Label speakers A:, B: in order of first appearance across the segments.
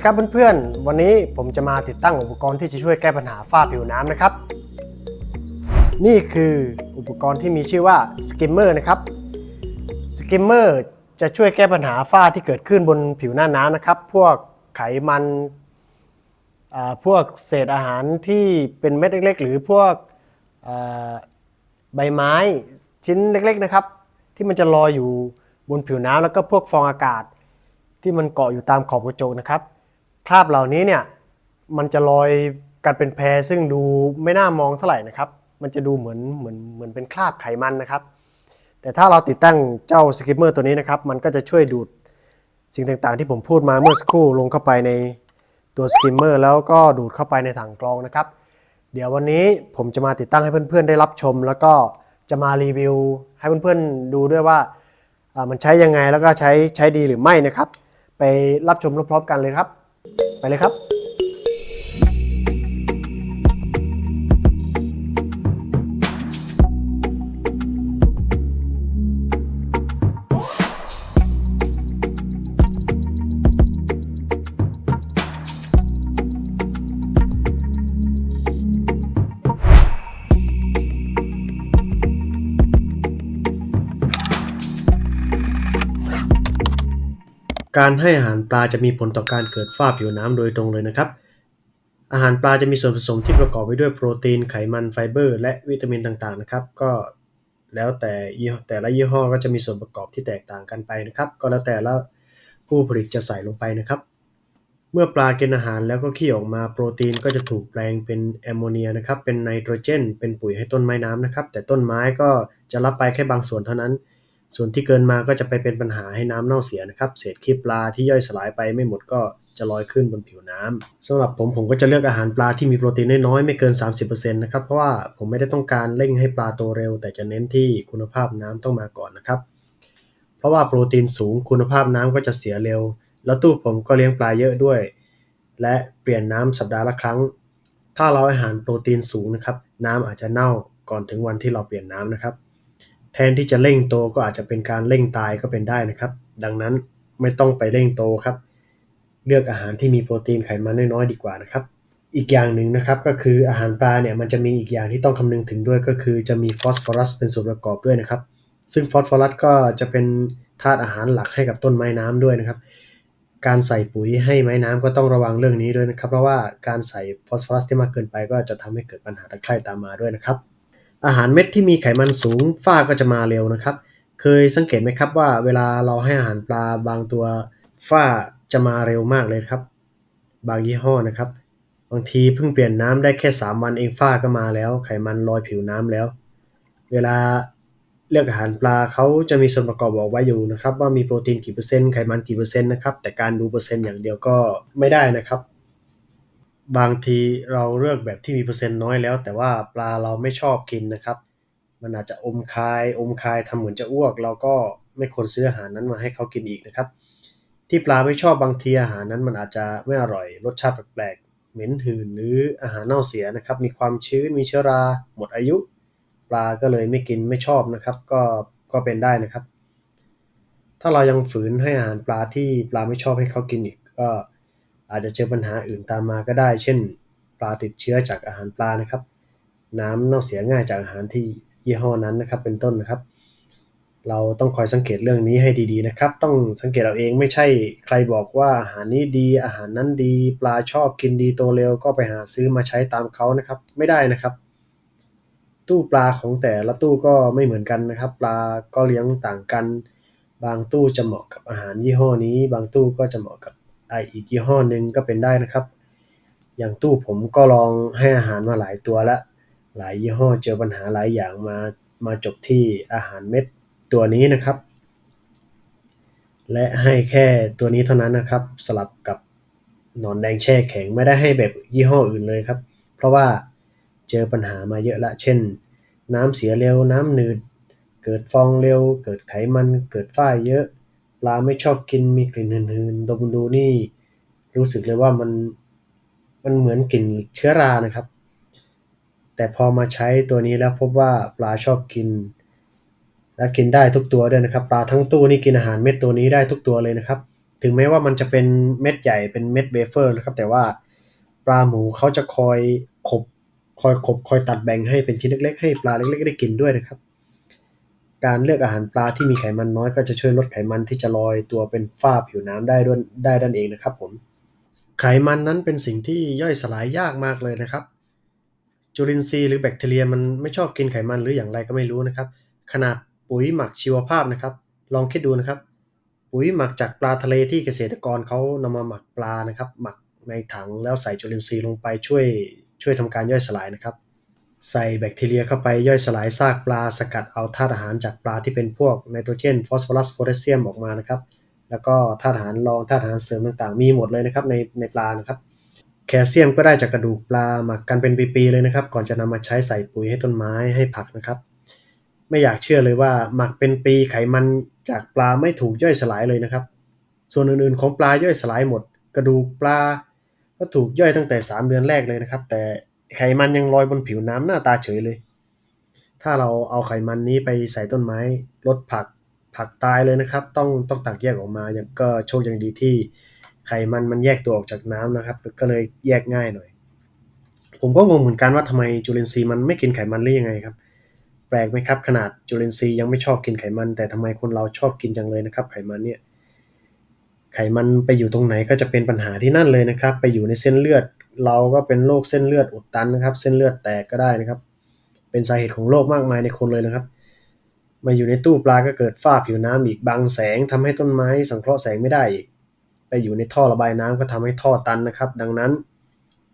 A: ดีครับเพื่อนๆ วันนี้ผมจะมาติดตั้งอุปกรณ์ที่จะช่วยแก้ปัญหาฝ้าผิวน้ำนะครับ นี่คืออุปกรณ์ที่มีชื่อว่า skimmer นะครับ skimmer จะช่วยแก้ปัญหาฝ้าที่เกิดขึ้นบนผิวหน้าน้ำนะครับ พวกไขมันพวกเศษอาหารที่เป็นเม็ดเล็ก ๆ หรือพวกใบไม้ชิ้นเล็กๆนะครับ ที่มันจะลอยอยู่บนผิวน้ำแล้วก็พวกฟองอากาศที่มันเกาะอยู่ตามขอบกระจกนะครับ คราบเหล่านี้เนี่ยมันจะลอยกันเป็นแพรซึ่งดูไม่น่ามองเท่าไหร่นะครับ มันจะดูเหมือนเหมือนเหมือนเป็นคราบไขมันนะครับ แต่ถ้าเราติดตั้งเจ้าสกิมเมอร์ตัวนี้นะครับ มันก็จะช่วยดูดสิ่งต่างๆ ที่ผมพูดมาเมื่อสักครู่ลงเข้าไปในตัวสกิมเมอร์แล้วก็ดูดเข้าไปในถังกรองนะครับ เดี๋ยววันนี้ผมจะมาติดตั้งให้เพื่อนๆได้รับชม แล้วก็จะมารีวิวให้เพื่อนๆดูด้วยว่ามันใช้ยังไงแล้วก็ใช้ใช้ดีหรือไม่นะครับ ไปรับชมพร้อมๆกันเลยครับ ไปเลยครับ การให้อาหารปลาจะมีผลต่อการเกิดฝ้าผิวน้ำโดยตรงเลยนะครับ อาหารปลาจะมีส่วนผสมที่ประกอบไปด้วยโปรตีนไขมันไฟเบอร์ และวิตามินต่างๆนะครับ ก็แล้วแต่แต่ละยี่ห้อก็จะมีส่วนประกอบที่แตกต่างกันไปนะครับ ก็แล้วแต่ละผู้ผลิตจะใส่ลงไปนะครับ เมื่อปลากินอาหารแล้วก็ขี้ออกมาโปรตีนก็จะถูกแปลงเป็นแอมโมเนียนะครับเป็นไนโตรเจน เป็นปุ๋ยให้ต้นไม้น้ำนะครับ แต่ต้นไม้ก็จะรับไปแค่บางส่วนเท่านั้น ส่วนที่เกินมาก็จะไปเป็นปัญหาให้น้ำเน่าเสียนะครับ เศษขี้ปลาที่ย่อยสลายไปไม่หมดก็จะลอยขึ้นบนผิวน้ำสำหรับผมผมก็จะเลือกอาหารปลาที่มีโปรตีนน้อยๆไม่เกิน 30%นะครับเพราะว่าผมไม่ได้ต้องการเร่งให้ปลาโตเร็ว แต่จะเน้นที่คุณภาพน้ำต้องมาก่อนนะครับ เพราะว่าโปรตีนสูงคุณภาพน้ำก็จะเสียเร็ว แล้วตู้ผมก็เลี้ยงปลาเยอะด้วย และเปลี่ยนน้ำสัปดาห์ละครั้ง ถ้าเราอาหารโปรตีนสูงนะครับ น้ำอาจจะเน่าก่อนถึงวันที่เราเปลี่ยนน้ำนะครับ แทนที่จะเร่งโตก็อาจจะเป็นการเร่งตายก็เป็นได้นะครับ ดังนั้นไม่ต้องไปเร่งโตครับ เลือกอาหารที่มีโปรตีนไขมันน้อยๆดีกว่านะครับ อีกอย่างหนึ่งนะครับก็คืออาหารปลาเนี่ยมันจะมีอีกอย่างที่ต้องคำนึงถึงด้วยก็คือจะมีฟอสฟอรัสเป็นส่วนประกอบด้วยนะครับ ซึ่งฟอสฟอรัสก็จะเป็นธาตุอาหารหลักให้กับต้นไม้น้ำด้วยนะครับ การใส่ปุ๋ยให้ไม้น้ำก็ต้องระวังเรื่องนี้ด้วยนะครับ เพราะว่าการใส่ฟอสฟอรัสที่มากเกินไปก็จะทำให้เกิดปัญหาตะไคร่ตามมาด้วยนะครับ อาหารเม็ดที่มีไขมันสูงฝ้าก็จะมาเร็วนะครับ เคยสังเกตไหมครับว่าเวลาเราให้อาหารปลาบางตัวฝ้าจะมาเร็วมากเลยครับ บางยี่ห้อนะครับ บางทีเพิ่งเปลี่ยนน้ำได้แค่ 3 วันเองฝ้าก็มาแล้ว ไขมันลอยผิวน้ำแล้ว เวลาเลือกอาหารปลาเขาจะมีส่วนประกอบบอกไว้อยู่นะครับ ว่ามีโปรตีนกี่เปอร์เซ็นต์ไขมันกี่เปอร์เซ็นต์นะครับแต่การดูเปอร์เซ็นต์อย่างเดียวก็ไม่ได้นะครับ บางทีเราเลือกแบบที่มีเปอร์เซ็นต์น้อยแล้ว แต่ว่าปลาเราไม่ชอบกินนะครับ มันอาจจะอมคาย อมคายทำเหมือนจะอ้วก เราก็ไม่ควรซื้ออาหารนั้นมาให้เขากินอีกนะครับ ที่ปลาไม่ชอบบางทีอาหารนั้นมันอาจจะไม่อร่อย รสชาติแปลกๆเหม็นหืนหรืออาหารเน่าเสียนะครับ มีความชื้นมีเชื้อรา หมดอายุ ปลาก็เลยไม่กินไม่ชอบนะครับ ก็ก็เป็นได้นะครับ ถ้าเรายังฝืนให้อาหารปลาที่ปลาไม่ชอบให้เขากินอีกก็ อาจจะเจอปัญหาอื่นตามมาก็ได้ เช่น ปลาติดเชื้อจากอาหารปลานะครับ น้ำเน่าเสียง่ายจากอาหารที่ยี่ห้อนั้นนะครับ เป็นต้นนะครับ เราต้องคอยสังเกตเรื่องนี้ให้ดีๆนะครับ ต้องสังเกตเอาเองไม่ใช่ใครบอกว่าอาหารนี้ดี อาหารนั้นดี ปลาชอบกินดีโตเร็วก็ไปหาซื้อมาใช้ตามเขานะครับ ไม่ได้นะครับตู้ปลาของแต่ละตู้ก็ไม่เหมือนกันนะครับ ปลาก็เลี้ยงต่างกัน บางตู้จะเหมาะกับอาหารยี่ห้อนี้ บางตู้ก็จะเหมาะกับ ไออีกยี่ห้อหนึ่งก็เป็นได้นะครับ อย่างตู้ผมก็ลองให้อาหารมาหลายตัวล้วหลายยี่ห้อเจอปัญหาหลายอย่างมามาจบที่อาหารเม็ดตัวนี้นะครับ และให้แค่ตัวนี้เท่านั้นนะครับ สลับกับหนอนแดงแช่แข็งไม่ได้ให้แบบยี่ห้ออื่นเลยครับ เพราะว่าเจอปัญหามาเยอะละ เช่น น้ำเสียเร็วน้ำหนืด เกิดฟองเร็ว เกิดไขมันเกิดฝ้ายเยอะ ปลาไม่ชอบกินมีกลิ่นหืนๆ ดมดูนี่รู้สึกเลยว่ามันมันเหมือนกลิ่นเชื้อรานะครับ แต่พอมาใช้ตัวนี้แล้วพบว่าปลาชอบกิน และกินได้ทุกตัวด้วยนะครับ ปลาทั้งตู้นี่กินอาหารเม็ดตัวนี้ได้ทุกตัวเลยนะครับ ถึงแม้ว่ามันจะเป็นเม็ดใหญ่เป็นเม็ดเวเฟอร์นะครับ แต่ว่าปลาหมูเขาจะคอยขบคอยขบคอยตัดแบ่งให้เป็นชิ้นเล็กๆ ให้ปลาเล็กๆ ได้กินด้วยนะครับ การเลือกอาหารปลาที่มีไขมันน้อยก็จะช่วยลดไขมันที่จะลอยตัวเป็นฝ้าผิวน้ำได้ด้วยได้ดันเองนะครับผม ไขมันนั้นเป็นสิ่งที่ย่อยสลายยากมากเลยนะครับ จุลินทรีย์หรือแบคทีเรียมันไม่ชอบกินไขมันหรืออย่างไรก็ไม่รู้นะครับ ขนาดปุ๋ยหมักชีวภาพนะครับ ลองคิดดูนะครับ ปุ๋ยหมักจากปลาทะเลที่เกษตรกรเขานำมาหมักปลานะครับ หมักในถังแล้วใส่จุลินทรีย์ลงไปช่วยช่วยทำการย่อยสลายนะครับ ใส่แบคทีเรียเข้าไปย่อยสลายซากปลาสกัดเอาธาตุอาหารจากปลาที่เป็นพวกไนโตรเจนฟอสฟอรัสโพแทสเซียมออกมานะครับ แล้วก็ธาตุอาหารรองธาตุอาหารเสริมต่างๆ มีหมดเลยนะครับในในปลานะครับแคลเซียมก็ได้จากกระดูกปลาหมักกันเป็นปีๆเลยนะครับ ก่อนจะนำมาใช้ใส่ปุ๋ยให้ต้นไม้ให้ผักนะครับ ไม่อยากเชื่อเลยว่าหมักเป็นปีไขมันจากปลาไม่ถูกย่อยสลายเลยนะครับ ส่วนอื่นๆของปลาย่อยสลายหมด กระดูกปลาก็ถูกย่อยตั้งแต่ 3 เดือนแรกเลยนะครับ แต่ ไขมันยังลอยบนผิวน้ำหน้าตาเฉยเลย ถ้าเราเอาไขมันนี้ไปใส่ต้นไม้ ลดผักผักตายเลยนะครับ ต้องต้องตักแยกออกมาอย่างก็โชคยังดีที่ไขมันมันแยกตัวออกจากน้ำนะครับ ก็เลยแยกง่ายหน่อย ผมก็งงเหมือนกันว่าทำไมจุลินทรีย์มันไม่กินไขมันหรือยังไงครับ แปลกไหมครับ ขนาดจุลินทรีย์ยังไม่ชอบกินไขมัน แต่ทำไมคนเราชอบกินจังเลยนะครับ ไขมันเนี่ยไขมันไปอยู่ตรงไหนก็จะเป็นปัญหาที่นั่นเลยนะครับ ไปอยู่ในเส้นเลือด เราก็เป็นโรคเส้นเลือดอุดตันนะครับ เส้นเลือดแตกก็ได้นะครับ เป็นสาเหตุของโรคมากมายในคนเลยนะครับ มาอยู่ในตู้ปลาก็เกิดฝ้าผิวน้ำอีกบังแสงทำให้ต้นไม้สังเคราะห์แสงไม่ได้อีก ไปอยู่ในท่อระบายน้ำก็ทำให้ท่อตันนะครับ ดังนั้น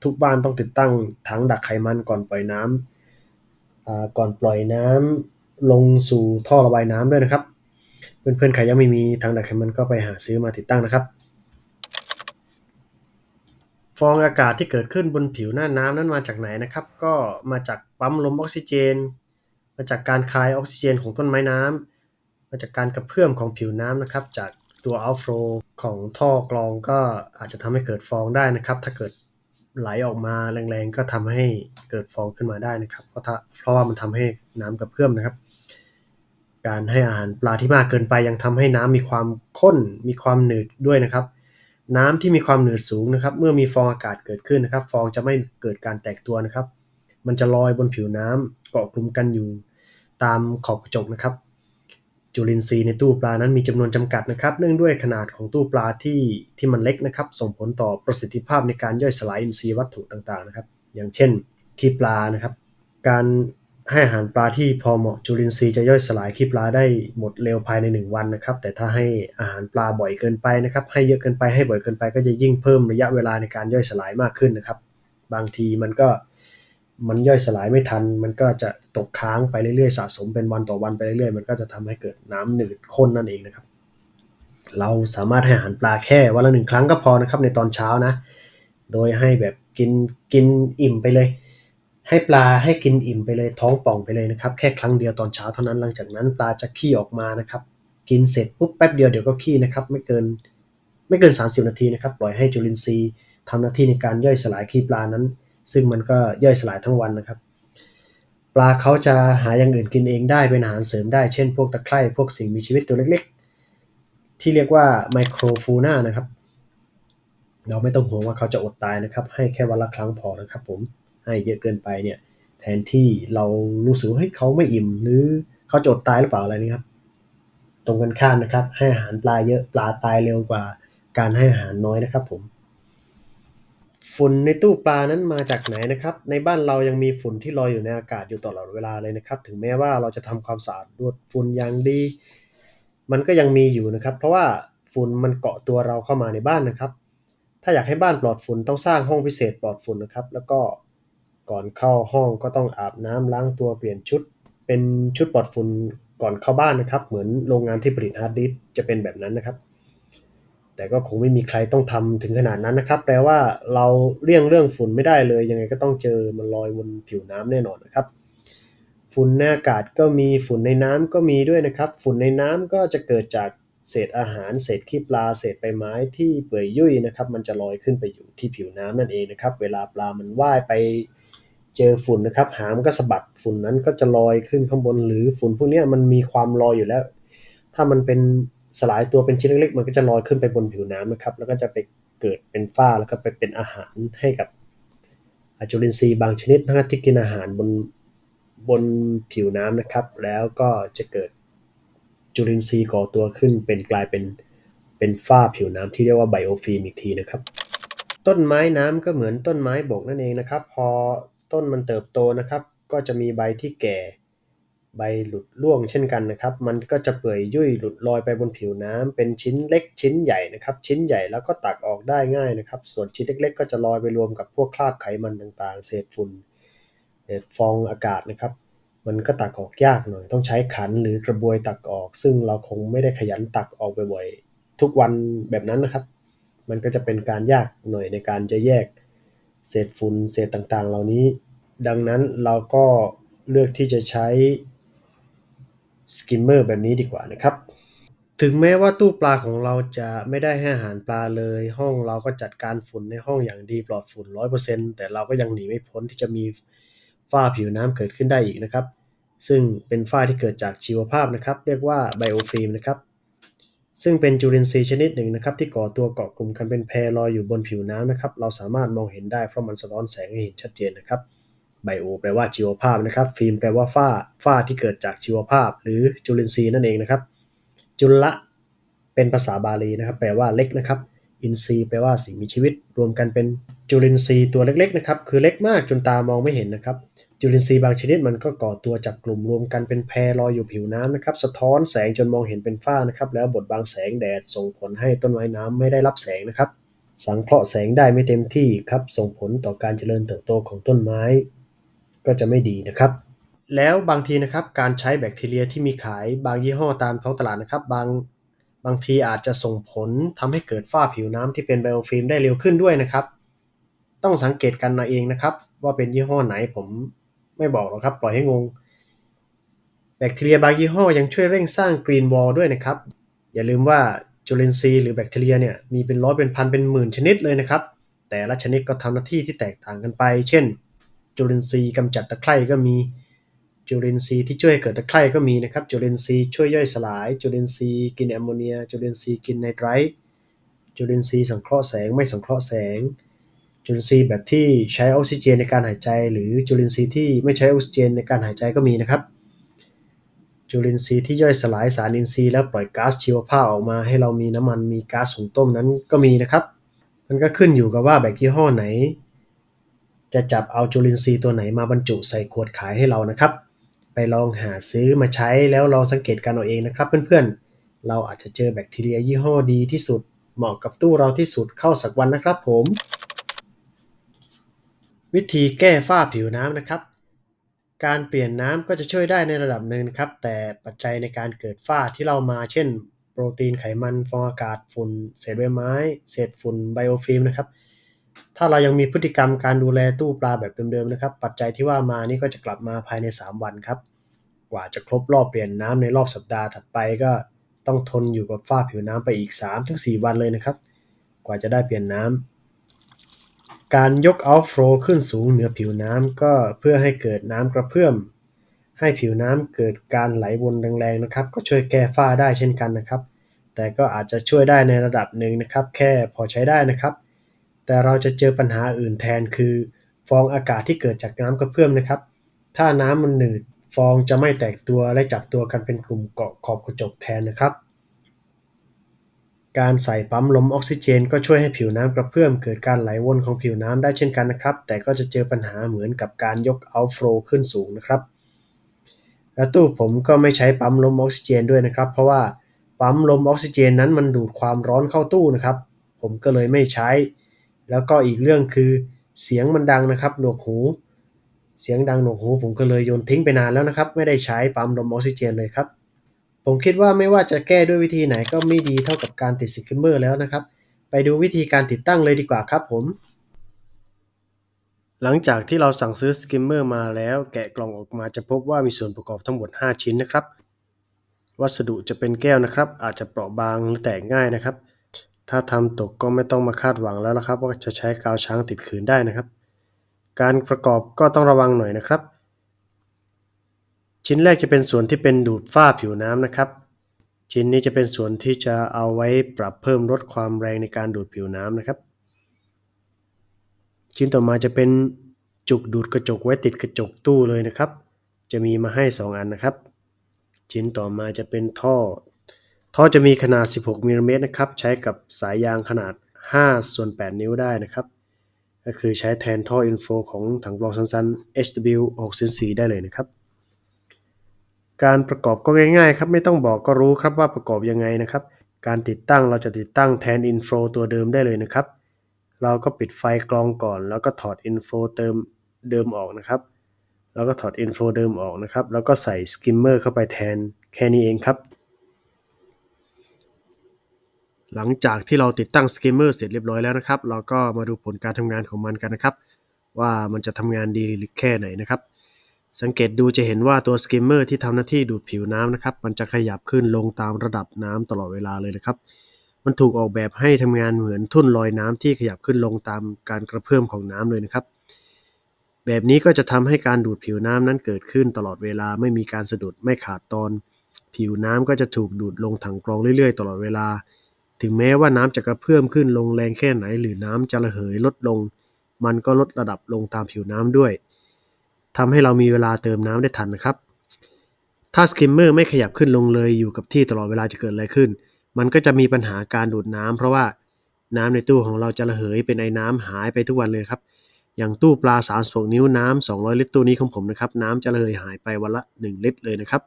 A: ทุกบ้านต้องติดตั้งถังดักไขมันก่อนปล่อยน้ำก่อนปล่อยน้ำลงสู่ท่อระบายน้ำด้วยนะครับ เพื่อนๆใครยังไม่มีถังดักไขมันก็ไปหาซื้อมาติดตั้งนะครับ ฟองอากาศที่เกิดขึ้นบนผิวหน้าน้ำนั้นมาจากไหนนะครับ ก็มาจากปั๊มลมออกซิเจน มาจากการคายออกซิเจนของต้นไม้น้ำมาจากการกระเพื่อมของผิวน้ำนะครับ จากตัว outflow ของท่อกรองก็อาจจะทำให้เกิดฟองได้นะครับ ถ้าเกิดไหลออกมาแรงๆ ก็ทำให้เกิดฟองขึ้นมาได้นะครับ เพราะถ้าเพราะว่ามันทำให้น้ำกระเพื่อมนะครับ การให้อาหารปลาที่มากเกินไปยังทำให้น้ำมีความข้นมีความหนืดด้วยนะครับ น้ำที่มีความหนืดสูงนะครับ เมื่อมีฟองอากาศเกิดขึ้นนะครับ ฟองจะไม่เกิดการแตกตัวนะครับ มันจะลอยบนผิวน้ำเกาะกลุ่มกันอยู่ ตามขอบกระจกนะครับ จุลินทรีย์ในตู้ปลานั้นมีจำนวนจำกัดนะครับ เนื่องด้วยขนาดของตู้ปลาที่ที่มันเล็กนะครับ ส่งผลต่อประสิทธิภาพในการย่อยสลายอินทรีย์วัตถุต่างๆนะครับ อย่างเช่นขี้ปลานะครับ การ ให้อาหารปลาที่พอเหมาะจุลินทรีย์จะย่อยสลายขี้ปลาได้หมดเร็วภายใน 1 วันนะครับ แต่ถ้าให้อาหารปลาบ่อยเกินไปนะครับ ให้เยอะเกินไปให้บ่อยเกินไป ก็จะยิ่งเพิ่มระยะเวลาในการย่อยสลายมากขึ้นนะครับ บางทีมันก็มันย่อยสลายไม่ทัน มันก็จะตกค้างไปเรื่อยๆสะสมเป็นวันต่อวันไปเรื่อยๆ มันก็จะทำให้เกิดน้ำหนืดข้นนั่นเองนะครับ เราสามารถให้อาหารปลาแค่วันละหนึ่งครั้งก็พอนะครับในตอนเช้านะ โดยให้แบบกินกินอิ่มไปเลย ให้ปลาให้กินอิ่มไปเลยท้องป่องไปเลยนะครับ แค่ครั้งเดียวตอนเช้าเท่านั้นหลังจากนั้นปลาจะขี้ออกมานะครับ กินเสร็จปุ๊บแป๊บเดียวเดี๋ยวก็ขี้นะครับ ไม่เกินไม่เกิน 30 นาทีนะครับ ปล่อยให้จุลินทรีย์ทำหน้าที่ในการย่อยสลายขี้ปลานั้น ซึ่งมันก็ย่อยสลายทั้งวันนะครับ ปลาเขาจะหาอย่างอื่นกินเองได้เป็นอาหารเสริมได้เช่นพวกตะไคร่พวกสิ่งมีชีวิตตัวเล็กๆ ที่เรียกว่าไมโครฟูน่านะครับ เราไม่ต้องห่วงว่าเขาจะอดตายนะครับ ให้แค่วันละครั้งพอนะครับผม ให้เยอะเกินไปเนี่ยแทนที่เรารู้สึกเฮ้ยเขาไม่อิ่มหรือเขาจอดตายหรือเปล่าอะไรนี่ครับ ตรงกันข้ามนะครับ ให้อาหารปลาเยอะปลาตายเร็วกว่า การให้อาหารน้อยนะครับผมฝุ่นในตู้ปลานั้นมาจากไหนนะครับ ในบ้านเรายังมีฝุ่นที่ลอยอยู่ในอากาศอยู่ตลอดเวลาเลยนะครับ ถึงแม้ว่าเราจะทำความสะอาดดูดฝุ่นอย่างดี มันก็ยังมีอยู่นะครับ เพราะว่าฝุ่นมันเกาะตัวเราเข้ามาในบ้านนะครับ ถ้าอยากให้บ้านปลอดฝุ่นต้องสร้างห้องพิเศษปลอดฝุ่นนะครับ แล้วก็ ก่อนเข้าห้องก็ต้องอาบน้ำล้างตัวเปลี่ยนชุด เป็นชุดปลอดฝุ่นก่อนเข้าบ้านนะครับ เหมือนโรงงานที่ผลิตฮาร์ดดิสจะเป็นแบบนั้นนะครับ แต่ก็คงไม่มีใครต้องทำถึงขนาดนั้นนะครับ แปลว่าเราเลี่ยงเรื่องฝุ่นไม่ได้เลย ยังไงก็ต้องเจอมันลอยบนผิวน้ำแน่นอนนะครับฝุ่นในอากาศก็มีฝุ่นในน้ำก็มีด้วยนะครับ ฝุ่นในน้ำก็จะเกิดจากเศษอาหาร เศษขี้ปลา เศษใบไม้ที่เปื่อยยุ่ยนะครับ มันจะลอยขึ้นไปอยู่ที่ผิวน้ำนั่นเองนะครับ เวลาปลามันว่ายไป เจอฝุ่นนะครับ หางก็สะบัดฝุ่นนั้นก็จะลอยขึ้นข้างบน หรือฝุ่นพวกนี้มันมีความลอยอยู่แล้ว ถ้ามันเป็นสลายตัวเป็นชิ้นเล็กๆ มันก็จะลอยขึ้นไปบนผิวน้ำนะครับ แล้วก็จะไปเกิดเป็นฝ้าแล้วก็ไปเป็นอาหารให้กับจุลินทรีย์บางชนิดนะที่กินอาหารบนบนผิวน้ำนะครับ แล้วก็จะเกิดจุลินทรีย์ก่อตัวขึ้น เป็นกลายเป็นเป็นฝ้าผิวน้ำที่เรียกว่าไบโอฟิล์มอีกทีนะครับ ต้นไม้น้ำก็เหมือนต้นไม้บกนั่นเองนะครับ พอ ต้นมันเติบโตนะครับ ก็จะมีใบที่แก่ ใบหลุดร่วงเช่นกันนะครับ มันก็จะเปื่อยยุ่ยหลุดลอยไปบนผิวน้ำเป็นชิ้นเล็กชิ้นใหญ่นะครับ ชิ้นใหญ่แล้วก็ตักออกได้ง่ายนะครับ ส่วนชิ้นเล็ก ๆ ก็จะลอยไปรวมกับพวกคราบไขมันต่างๆ เศษฝุ่นเศษฟองอากาศนะครับ มันก็ตักออกยากหน่อย ต้องใช้ขันหรือกระบวยตักออก ซึ่งเราคงไม่ได้ขยันตักออกบ่อยๆทุกวันแบบนั้นนะครับ มันก็จะเป็นการยากหน่อยในการจะแยก เศษฝุ่นเศษต่างๆ เหล่านี้ ดังนั้นเราก็เลือกที่จะใช้สกิมเมอร์แบบนี้ดีกว่านะครับ ถึงแม้ว่าตู้ปลาของเราจะไม่ได้ให้อาหารปลาเลย ห้องเราก็จัดการฝุ่นในห้องอย่างดีปลอดฝุ่น 100%แต่เราก็ยังหนีไม่พ้นที่จะมีฝ้าผิวน้ำเกิดขึ้นได้อีกนะครับ ซึ่งเป็นฝ้าที่เกิดจากชีวภาพนะครับ เรียกว่าไบโอฟิล์มนะครับ ซึ่งเป็นจุลินทรีย์ชนิดหนึ่งนะครับที่ก่อตัวเกาะกลุ่มกันเป็นแพรลอยอยู่บนผิวน้ำนะครับเราสามารถมองเห็นได้เพราะมันสะท้อนแสงให้เห็นชัดเจนนะครับไบโอแปลว่าชีวภาพนะครับ ฟิล์มแปลว่าฝ้าฝ้าที่เกิดจากชีวภาพ หรือจุลินทรีย์นั่นเองนะครับ จุลละเป็นภาษาบาลีนะครับ แปลว่าเล็กนะครับ อินทรีย์แปลว่าสิ่งมีชีวิต รวมกันเป็นจุลินทรีย์ตัวเล็กๆนะครับคือเล็กมากจนตามองไม่เห็นนะครับ จุลินทรีย์บางชนิดมันก็ก่อตัวจากกลุ่มรวมกันเป็นแพรลอยอยู่ผิวน้ำนะครับ สะท้อนแสงจนมองเห็นเป็นฝ้านะครับ แล้วบดบังแสงแดดส่งผลให้ต้นไม้น้ำไม่ได้รับแสงนะครับ สังเคราะห์แสงได้ไม่เต็มที่ครับ ส่งผลต่อการเจริญเติบโตของต้นไม้ ก็จะไม่ดีนะครับ แล้วบางทีนะครับการใช้แบคทีเรียที่มีขายบางยี่ห้อตามท้องตลาดนะครับ บางบางทีอาจจะส่งผลทำให้เกิดฝ้าผิวน้ำที่เป็นไบโอฟิล์มได้เร็วขึ้นด้วยนะครับ ต้องสังเกตกันเอาเองนะครับ ว่าเป็นยี่ห้อไหนผม ไม่บอกหรอกครับ ปล่อยให้งง แบคทีเรียบางยี่ห้อยังช่วยเร่งสร้างกรีนวอลด้วยนะครับ อย่าลืมว่าจุลินทรีย์หรือแบคทีเรียเนี่ยมีเป็นร้อยเป็นพันเป็นหมื่นชนิดเลยนะครับ แต่ละชนิดก็ทำหน้าที่ที่แตกต่างกันไป เช่น จุลินทรีย์กำจัดตะไคร่ก็มี จุลินทรีย์ที่ช่วยเกิดตะไคร่ก็มีนะครับ จุลินทรีย์ช่วยย่อยสลาย จุลินทรีย์กินแอมโมเนีย จุลินทรีย์กินไนไตรท์จุลินทรีย์สังเคราะห์แสงไม่สังเคราะห์แสง จุลินทรีย์แบบที่ใช้ออกซิเจนในการหายใจ หรือจุลินทรีย์ที่ไม่ใช้ออกซิเจนในการหายใจก็มีนะครับ จุลินทรีย์ที่ย่อยสลายสารอินทรีย์แล้วปล่อยก๊าซชีวภาพออกมา ให้เรามีน้ำมันมีก๊าซหุงต้มนั้นก็มีนะครับ มันก็ขึ้นอยู่กับว่าแบคยี่ห้อไหน จะจับเอาจุลินทรีย์ตัวไหนมาบรรจุใส่ขวดขายให้เรานะครับ ไปลองหาซื้อมาใช้แล้วลองสังเกตกันเอาเองนะครับเพื่อนๆ เราอาจจะเจอแบคทีเรียยี่ห้อดีที่สุดเหมาะกับตู้เราที่สุดเข้าสักวันนะครับผม วิธีแก้ฝ้าผิวน้ำนะครับ การเปลี่ยนน้ำก็จะช่วยได้ในระดับหนึ่งนะครับ แต่ปัจจัยในการเกิดฝ้าที่เรามาเช่น โปรตีนไขมันฟองอากาศฝุ่น เศษใบไม้ เศษฝุ่นไบโอฟิล์มนะครับ ถ้าเรายังมีพฤติกรรมการดูแลตู้ปลาแบบเดิมๆนะครับ ปัจจัยที่ว่ามานี่ก็จะกลับมาภายใน 3 วันครับ กว่าจะครบรอบเปลี่ยนน้ำในรอบสัปดาห์ถัดไปก็ต้องทนอยู่กับฝ้าผิวน้ำไปอีก 3-4 วันเลยนะครับ กว่าจะได้เปลี่ยนน้ำ การยกเอาท์โฟลขึ้นสูงเหนือผิวน้ำก็เพื่อให้เกิดน้ำกระเพื่อม ให้ผิวน้ำเกิดการไหลวนแรงๆนะครับ ก็ช่วยแก้ฝ้าได้เช่นกันนะครับ แต่ก็อาจจะช่วยได้ในระดับหนึ่งนะครับ แค่พอใช้ได้นะครับ แต่เราจะเจอปัญหาอื่นแทนคือ ฟองอากาศที่เกิดจากน้ำกระเพื่อมนะครับ ถ้าน้ำมันหนืดฟองจะไม่แตกตัวและจับตัวกันเป็นกลุ่มเกาะขอบกระจกแทนนะครับ การใส่ปั๊มลมออกซิเจน ก็ช่วยให้ผิวน้ำกระเพื่อมเกิดการไหลวนของผิวน้ำได้เช่นกันนะครับ แต่ก็จะเจอปัญหาเหมือนกับการยกเอาโฟลขึ้นสูงนะครับ และตู้ผมก็ไม่ใช้ปั๊มลมออกซิเจนด้วยนะครับ เพราะว่าปั๊มลมออกซิเจนนั้นมันดูดความร้อนเข้าตู้นะครับ ผมก็เลยไม่ใช้ แล้วก็อีกเรื่องคือเสียงมันดังนะครับหนวกหู เสียงดังหนวกหู ผมก็เลยโยนทิ้งไปนานแล้วนะครับ ไม่ได้ใช้ปั๊มลมออกซิเจนเลยครับ ผมคิดว่าไม่ว่าจะแก้ด้วยวิธีไหนก็ไม่ดีเท่ากับการติดสกิมเมอร์แล้วนะครับ ไปดูวิธีการติดตั้งเลยดีกว่าครับผม หลังจากที่เราสั่งซื้อสกิมเมอร์มาแล้วแกะกล่องออกมาจะพบว่ามีส่วนประกอบทั้งหมด 5 ชิ้นนะครับ วัสดุจะเป็นแก้วนะครับ อาจจะเปราะบางหรือแตกง่ายนะครับ ถ้าทำตกก็ไม่ต้องมาคาดหวังแล้วนะครับ ว่าจะใช้กาวช้างติดขืนได้นะครับ การประกอบก็ต้องระวังหน่อยนะครับ ชิ้นแรกจะเป็นส่วนที่เป็นดูดฝ้าผิวน้ำนะครับ ชิ้นนี้จะเป็นส่วนที่จะเอาไว้ปรับเพิ่มลดความแรงในการดูดผิวน้ำนะครับ ชิ้นต่อมาจะเป็นจุกดูดกระจกไว้ติดกระจกตู้เลยนะครับ จะมีมาให้ 2 อันนะครับ ชิ้นต่อมาจะเป็นท่อ ท่อจะมีขนาด 16มิลลิเมตรนะครับ ใช้กับสายยางขนาด5ส่วน 8 นิ้วได้นะครับ ก็คือใช้แทนท่ออินโฟของถังกรองสั้นๆ HW 6 4ได้เลยนะครับ การประกอบก็ง่ายๆครับไม่ต้องบอกก็รู้ครับว่าประกอบยังไงนะครับ การติดตั้งเราจะติดตั้งแทนอินโฟตัวเดิมได้เลยนะครับ เราก็ปิดไฟกรองก่อน แล้วก็ถอดอินโฟเติมเดิมออกนะครับ แล้วก็ถอดอินโฟเดิมออกนะครับ แล้วก็ใส่สกิมเมอร์เข้าไปแทนแค่นี้เองครับ หลังจากที่เราติดตั้งสกิมเมอร์เสร็จเรียบร้อยแล้วนะครับ เราก็มาดูผลการทำงานของมันกันนะครับ ว่ามันจะทำงานดีหรือแค่ไหนนะครับ สังเกตดูจะเห็นว่าตัวสกิมเมอร์ที่ทำหน้าที่ดูดผิวน้ำนะครับ มันจะขยับขึ้นลงตามระดับน้ำตลอดเวลาเลยนะครับ มันถูกออกแบบให้ทำงานเหมือนทุ่นลอยน้ำที่ขยับขึ้นลงตามการกระเพื่อมของน้ำเลยนะครับ แบบนี้ก็จะทำให้การดูดผิวน้ำนั้นเกิดขึ้นตลอดเวลาไม่มีการสะดุดไม่ขาดตอน ผิวน้ำก็จะถูกดูดลงถังกรองเรื่อยๆ ตลอดเวลา ถึงแม้ว่าน้ำจะกระเพื่อมขึ้นลงแรงแค่ไหน หรือน้ำจะระเหยลดลง มันก็ลดระดับลงตามผิวน้ำด้วย ทำให้เรามีเวลาเติมน้ำได้ทันนะครับ ถ้าสกิมเมอร์ไม่ขยับขึ้นลงเลยอยู่กับที่ตลอดเวลาจะเกิดอะไรขึ้น มันก็จะมีปัญหาการดูดน้ำเพราะว่าน้ำในตู้ของเราจะระเหยเป็นไอ้น้ำหายไปทุกวันเลยครับ อย่างตู้ปลา 36 นิ้วน้ำ200 ลิตรตู้นี้ของผมนะครับน้ำจะระเหยหายไปวันละ 1 ลิตรเลยนะครับ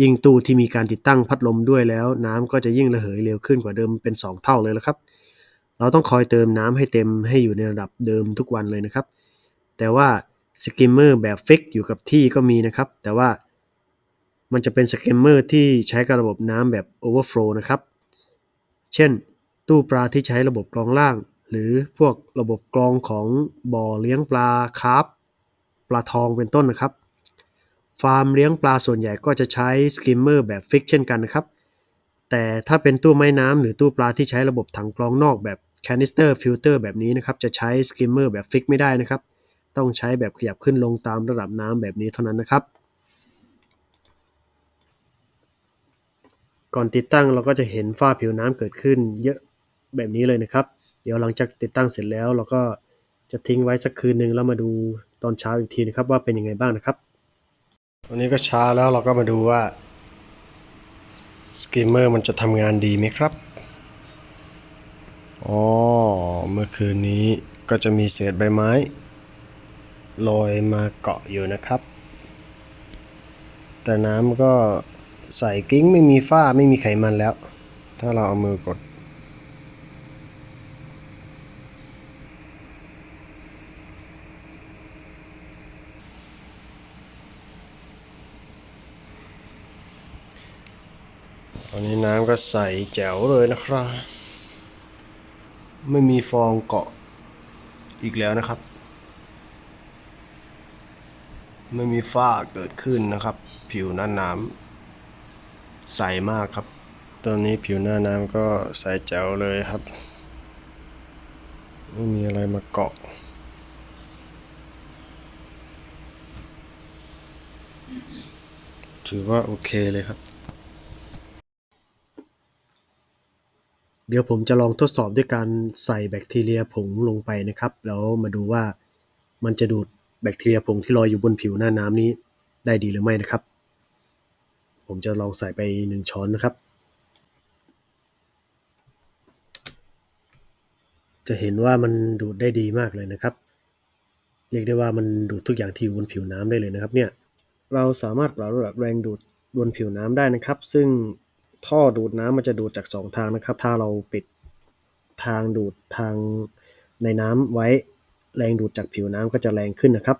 A: ยิ่งตู้ที่มีการติดตั้งพัดลมด้วยแล้ว น้ำก็จะยิ่งระเหยเร็วขึ้นกว่าเดิมเป็น 2 เท่าเลยละครับ เราต้องคอยเติมน้ำให้เต็มให้อยู่ในระดับเดิมทุกวันเลยนะครับ แต่ว่า สกิมเมอร์แบบฟิกอยู่กับที่ก็มีนะครับ แต่ว่ามันจะเป็นสกิมเมอร์ที่ใช้กับระบบน้ำแบบโอเวอร์โฟลนะครับ เช่น ตู้ปลาที่ใช้ระบบกรองล่าง หรือพวกระบบกรองของบ่อเลี้ยงปลาคาร์ฟปลาทองเป็นต้นนะครับ ฟาร์มเลี้ยงปลาส่วนใหญ่ก็จะใช้สกิมเมอร์แบบฟิกเช่นกันนะครับ แต่ถ้าเป็นตู้ไม้น้ำหรือตู้ปลาที่ใช้ระบบถังกรองนอกแบบแคนิสเตอร์ฟิลเตอร์แบบนี้นะครับ จะใช้สกิมเมอร์แบบฟิกไม่ได้นะครับ ต้องใช้แบบขยับขึ้นลงตามระดับน้ำแบบนี้เท่านั้นนะครับ ก่อนติดตั้งเราก็จะเห็นฝ้าผิวน้ำเกิดขึ้นเยอะแบบนี้เลยนะครับ เดี๋ยวหลังจากติดตั้งเสร็จแล้วเราก็จะทิ้งไว้สักคืนหนึ่งแล้วมาดูตอนเช้าอีกทีนะครับว่าเป็นยังไงบ้างนะครับวันนี้ก็เช้าแล้วเราก็มาดูว่าสกิมเมอร์มันจะทำงานดีไหมครับ อ๋อ เมื่อคืนนี้ก็จะมีเศษใบไม้ ลอยมาเกาะอยู่นะครับ แต่น้ำก็ใส่กิ้งไม่มีฝ้าไม่มีไขมันแล้ว ถ้าเราเอามือกด ตอนนี้น้ำก็ใสแจ๋วเลยนะครับ ไม่มีฟองเกาะอีกแล้วนะครับ ไม่มีฝ้าเกิดขึ้นนะครับ ผิวหน้าน้ำใสมากครับ ตอนนี้ผิวหน้าน้ำก็ใสแจ๋วเลยครับ ไม่มีอะไรมาเกาะถือว่าโอเคเลยครับ เดี๋ยวผมจะลองทดสอบด้วยการใส่แบคทีเรียผงลงไปนะครับ แล้วมาดูว่ามันจะดูด แบคทีเรียผงที่ลอยอยู่บนผิวหน้าน้ำนี้ได้ดีหรือไม่นะครับ ผมจะลองใส่ไปหนึ่งช้อนนะครับ จะเห็นว่ามันดูดได้ดีมากเลยนะครับ เรียกได้ว่ามันดูดทุกอย่างที่อยู่บนผิวน้ำได้เลยนะครับเนี่ยเราสามารถปรับระดับแรงดูดบนผิวน้ำได้นะครับ ซึ่งท่อดูดน้ำมันจะดูดจากสองทางนะครับ ถ้าเราปิดทางดูดทางในน้ำไว้ แรงดูดจากผิวน้ำก็จะแรงขึ้นนะครับ